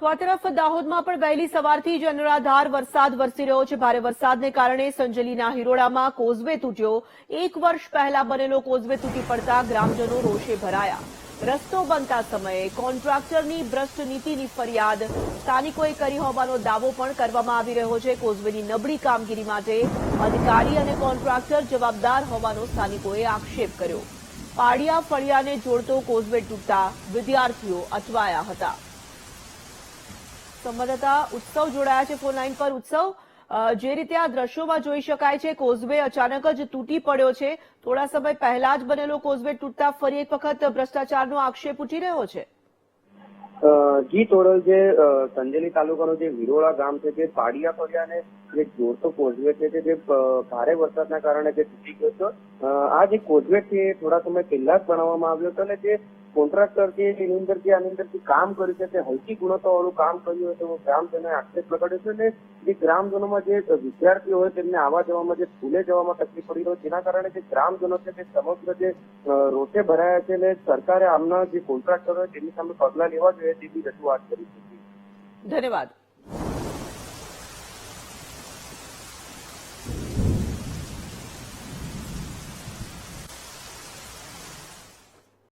તો આ તરફ દાહોદમાં પણ વહેલી સવારથી જ અનરાધાર વરસાદ વરસી રહ્યો છે. ભારે વરસાદને કારણે સંજલીના હિરોડામાં કોઝવે તૂટ્યો. એક વર્ષ પહેલા બનેલો કોઝવે તૂટી પડતા ગ્રામજનો રોષે ભરાયા. રસ્તો બનતા સમયે કોન્ટ્રાક્ટરની ભ્રષ્ટ નીતિની ફરિયાદ સ્થાનિકોએ કરી હોવાનો દાવો પણ કરવામાં આવી રહ્યો છે. કોઝવેની નબળી કામગીરી માટે અધિકારી અને કોન્ટ્રાક્ટર જવાબદાર હોવાનો સ્થાનિકોએ આક્ષેપ કર્યો. પાડિયા, ફળિયાને જોડતો કોઝવે તૂટતા વિદ્યાર્થીઓ અટવાયા હતા. સંવાદદાતા ઉત્સવ જોડાયા છે ફોન લાઈન પર. ઉત્સવ જે રીતે આ દ્રશ્યોમાં જોઈ શકાય છે, કોઝવે અચાનક જ તૂટી પડ્યો છે. થોડા સમય પહેલા જ બનેલો કોઝવે તૂટતા ફરી એક વખત ભ્રષ્ટાચારનો આક્ષેપ ઉઠી રહ્યો છે. જી તોડલ જે સંજેલી તાલુકાનો જે વિરોળા ગામ છે, જે પાડિયા ફળિયાને જે જોડતો કોઝવે છે, જે ભારે વરસાદના કારણે જે તૂટી ગયો હતો. આ જે કોઝવે છે થોડા સમય પહેલા જ બનાવવામાં આવ્યો હતો અને જે કોન્ટ્રાક્ટર કે એની અંદર જે આની અંદર કામ કર્યું છે, તે હલકી ગુણવત્તાવાળું કામ કર્યું હોય તો ગ્રામજનોએ આક્ષેપ લગાડ્યો છે અને જે ગ્રામજનોમાં જે વિદ્યાર્થીઓ હોય તેમને આવવા જવામાં જે સ્કૂલે જવામાં તકલીફ પડી હોય જેના કારણે જે ગ્રામજનો છે તે સમગ્ર જે રોષે ભરાયા છે અને સરકારે આમના જે કોન્ટ્રાક્ટર હોય તેની સામે પગલા લેવા જોઈએ તેવી રજૂઆત કરી છે. ધન્યવાદ.